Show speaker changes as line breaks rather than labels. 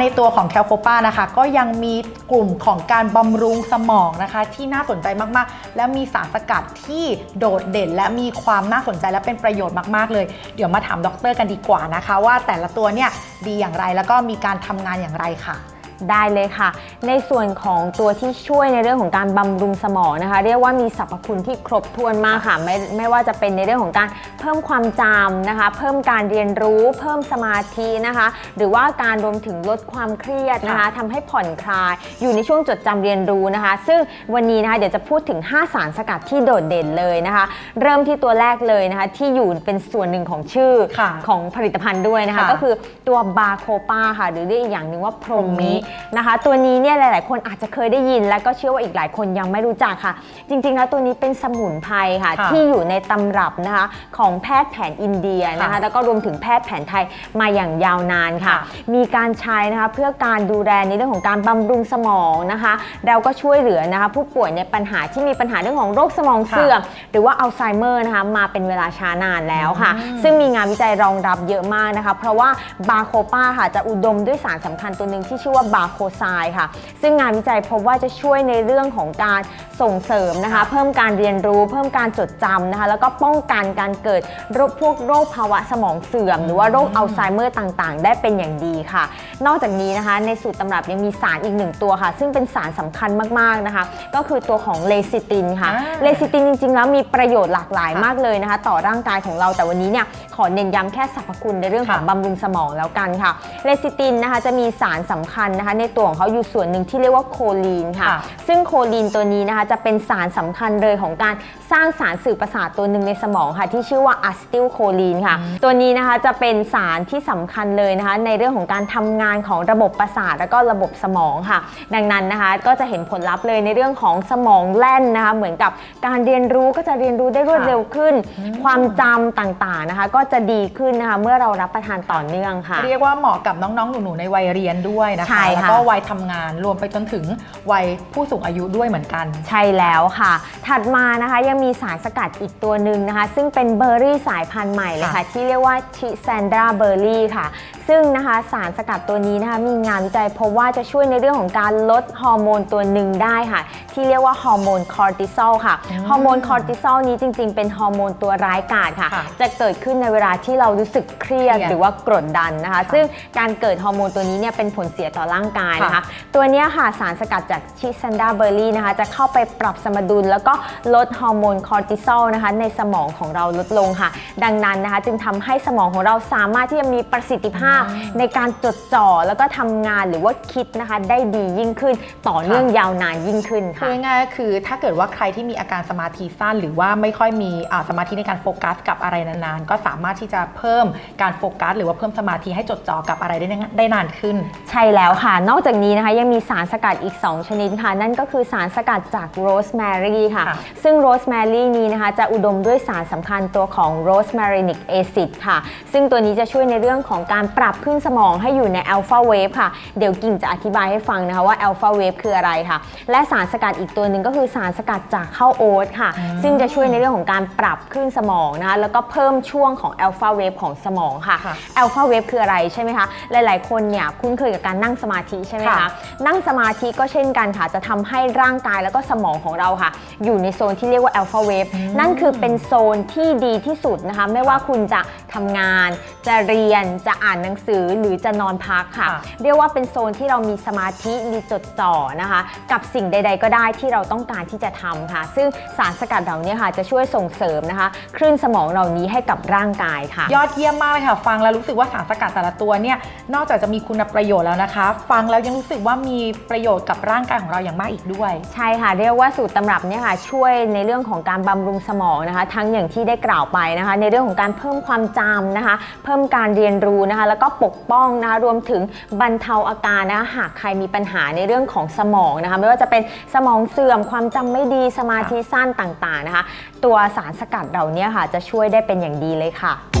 ในตัวของแคลโคปานะคะ ก็ยังมีกลุ่มของการบำรุงสมองนะคะ ที่น่าสนใจมากๆ และมีสารสกัดที่โดดเด่น และมีความน่าสนใจและเป็นประโยชน์มากๆเลย เดี๋ยวมาถามดรกันดีกว่านะคะ ว่าแต่ละตัวเนี่ยดีอย่างไรแล้วก็มีการทำงานอย่างไรค่ะ
ได้เลยค่ะ ในส่วนของตัวที่ช่วยในเรื่องของการบำรุงสมองนะคะ เรียกว่ามีสรรพคุณที่ครบถ้วนมากค่ะ ไม่ไม่ว่าจะเป็นในเรื่องของการเพิ่มความจำนะคะ เพิ่มการเรียนรู้ เพิ่มสมาธินะคะ หรือว่าการรวมถึงลดความเครียดนะคะ
ค่ะ
ทำให้ผ่อนคลาย อยู่ในช่วงจดจำเรียนรู้นะคะ ซึ่งวันนี้นะคะเดี๋ยวจะพูดถึง 5 สารสกัดที่โดดเด่นเลยนะคะ เริ่มที่ตัวแรกเลยนะคะ ที่อยู่เป็นส่วนหนึ่งของชื่อ
ค่ะ
ของผลิตภัณฑ์ด้วยนะคะ
ค่ะ
ก็คือตัวบาโคปาค่ะ หรือเรียกอีกอย่างหนึ่งว่าพรหมมิ
พรหมมิ
นะคะ ตัวนี้เนี่ยหลาย ๆ คนอาจจะเคยได้ยิน และก็เชื่อว่าอีกหลายคนยังไม่รู้จักค่ะ จริง ๆ แล้วตัวนี้เป็นสมุนไพรค่ะ
ค่ะ
ที่อยู่ในตำรับนะคะของแพทย์แผนอินเดียนะคะ
ค่ะ
แล้วก็รวมถึงแพทย์แผนไทยมาอย่างยาวนานค่ะ
ค่ะ
มีการใช้นะคะเพื่อการดูแลในเรื่องของการบำรุงสมองนะคะ เราก็ช่วยเหลือนะคะ ผู้ป่วยในปัญหาที่มีปัญหาเรื่องของโรคสมองเสื่อม หรือว่าอัลไซเมอร์นะคะมาเป็นเวลาช้านานแล้วค่ะ
อืม
ซึ่งมีงานวิจัยรองรับเยอะมากนะคะ เพราะว่าบาโคปาค่ะจะอุดมด้วยสารสำคัญตัวหนึ่งที่ชื่อว่าบาโคไซค่ะ ซึ่งงานวิจัยพบว่าจะช่วยในเรื่องของการส่งเสริมนะคะ เพิ่มการเรียนรู้เพิ่มการจดจำนะคะ แล้วก็ป้องกันการเกิดโรคพวกโรคภาวะสมองเสื่อม หรือว่าโรคอัลไซเมอร์ต่างๆ ได้เป็นอย่างดีค่ะ นอกจากนี้นะคะ ในสูตรตำรับยังมีสารอีกหนึ่งตัวค่ะ ซึ่งเป็นสารสำคัญมากๆนะคะ ก็คือตัวของเลซิตินค่ะ
อ่า
เลซิตินจริง ๆ แล้วมีประโยชน์หลากหลาย
ค่ะ
มากเลยนะคะ ต่อร่างกายของเราแต่วันนี้เนี่ยขอเน้นย้ำแค่สรรพคุณในเรื่องของ
ค่ะ
บำรุงสมองแล้วกันค่ะเลซิตินนะคะจะมีสารสำคัญนะคะในตัวของเขาอยู่ส่วนหนึ่งที่เรียกว่าโคลีนค่ะ
ค่ะ
ซึ่งโคลีนตัวนี้นะคะจะเป็นสารสำคัญเลยของการสร้างสารสื่อประสาทตัวหนึ่งในสมองค่ะ ที่ชื่อว่าอะสติลโคลีนค่ะ ตัวนี้นะคะจะเป็นสารที่สำคัญเลยนะคะ ในเรื่องของการทำงานของระบบประสาทแล้วก็ระบบสมองค่ะ ดังนั้นนะคะก็จะเห็นผลลัพธ์เลยในเรื่องของสมองแล่นนะคะ เหมือนกับการเรียนรู้ก็จะเรียนรู้ได้รวด
ค่ะ
เร็วขึ้น ความจำต่างๆนะคะ ก็จะดีขึ้นนะคะเมื่อเรารับประทานต่อเนื่องค่ะ
เรียกว่าเหมาะกับน้องๆ หนูๆ ในวัยเรียนด้วยนะ
ใช่
คะ
ค่ะ
แล้วก็วัยทำงานรวมไปจนถึงวัยผู้สูงอายุด้วยเหมือนกัน
ใช่แล้วค่ะ ถัดมานะคะยังมีสารสกัดอีกตัวหนึ่งนะคะ ซึ่งเป็นเบอร์รี่สายพันธุ์ใหม่เลยค่ะ
ค่ะ
ที่เรียกว่าชิแซนดราเบอร์รี่ค่ะ ซึ่งนะคะสารสกัดตัวนี้นะคะมีงานวิจัยพบว่าจะช่วยในเรื่องของการลดฮอร์โมนตัวหนึ่งได้ค่ะ ที่เรียกว่าฮอร์โมนคอร์ติซอลค่ะ
อืม
ฮอร์โมนคอร์ติซอลนี้จริง ๆ เป็นฮอร์โมนตัวร้ายกาจค่ะ
ค่ะ
จะเกิดขึ้นในเวลาที่เรารู้สึกเครียด
เครียด
หรือว่ากดดันนะคะ ซึ่งการเกิดฮอร์โมนตัวนี้เนี่ยเป็นผลเสียต่อร่างกายนะคะ
ค่ะ
ตัวเนี้ยค่ะสารสกัดจากชิซันดาเบอร์รี่นะคะจะเข้าไปปรับสมดุล แล้วก็ลดฮอร์โมนคอร์ติซอลนะคะในสมองของเราลดลงค่ะ ดังนั้นนะคะ จึงทำให้สมองของเราสามารถที่จะมีประสิทธิภาพในการจดจ่อแล้วก็ทำงานหรือว่าคิดนะคะได้ดียิ่งขึ้นต่อเนื่องยาวนานยิ่งขึ้น
คื
ค่ะ
อง่ายๆก็คือถ้าเกิดว่าใครที่มีอาการสมาธิสั้น หรือว่าไม่ค่อยมีอ่าสมาธิในการโฟกัสกับอะไรนานๆ ก็สามารถที่จะเพิ่มการโฟกัส หรือว่าเพิ่มสมาธิให้จดจ่อกับอะไรได้นได้นานขึ้น
ใช่แล้วค่ะนอกจากนี้นะคะยังมีสารสกัดอีก 2 ชนิดค่ะ นั่นก็คือสารสกัดจากโรสแมรี่ค่ะ
ค่ะ
ซึ่งโรสแมรี่นี้นะคะ จะอุดมด้วยสารสำคัญตัวของโรสแมรินิกแอซิดค่ะ ซึ่งตัวนี้จะช่วยในเรื่องของการปรับขึ้นสมองให้อยู่ในอัลฟาเวฟค่ะ เดี๋ยวกิ่งจะอธิบายให้ฟังนะคะว่าอัลฟาเวฟคืออะไรค่ะ และสารสกัดอีกตัวหนึ่งก็คือสารสกัดจากข้าวโอ๊ตค่ะ ซึ่งจะช่วยในเรื่องของการปรับขึ้นสมองนะคะ แล้วก็เพิ่มช่วงของอัลฟาเวฟของสมองค่ะ
ค่ะ
อัลฟาเวฟคืออะไรใช่ไหมคะ หลาย ๆ คนเนี่ยคุ้นเคยกับการนั่งสมาธิใช่ไหมคะ
ค่ะ
นั่งสมาธิก็เช่นกันค่ะ จะทำให้ร่างกายแล้วก็สมองของเราค่ะ อยู่ในโซนที่เรียกว่าอัลฟาเวฟนั่นคือเป็นโซนที่ดีที่สุดนะคะ ไม่ว่าคุณจะทำงาน จะเรียน จะอ่านหนังสือหรือจะนอนพักค่ะ
ค่ะ
เรียกว่าเป็นโซนที่เรามีสมาธิมีจดจ่อนะคะ กับสิ่งใด ๆ ก็ได้ที่เราต้องการที่จะทำค่ะ ซึ่งสารสกัดเหล่านี้ค่ะ จะช่วยส่งเสริมนะคะ คลื่นสมองเหล่านี้ให้กับร่างกายค่ะ
ยอดเยี่ยมมากเลยค่ะ ฟังแล้วรู้สึกว่าสารสกัดแต่ละตัวเนี่ยนอกจากจะมีคุณประโยชน์แล้วนะคะฟังแล้วยังรู้สึกว่ามีประโยชน์กับร่างกายของเราอย่างมากอีกด้วย
ใช่ค่ะเรียกว่าสูตรตำรับเนี่ยค่ะช่วยในเรื่องของการบำรุงสมองนะคะ ทั้งอย่างที่ได้กล่าวไปนะคะ ในเรื่องของการเพิ่มความจำนะคะ เพิ่มการเรียนรู้นะคะ แล้วก็ปกป้องนะคะรวมถึงบรรเทาอาการนะคะหากใครมีปัญหาในเรื่องของสมองนะคะ ไม่ว่าจะเป็นสมองเสื่อมความจำไม่ดีสมาธิสั้นต่างๆนะคะ ตัวสารสกัดเหล่านี้ค่ะ จะช่วยได้เป็นอย่างดีเลยค่ะ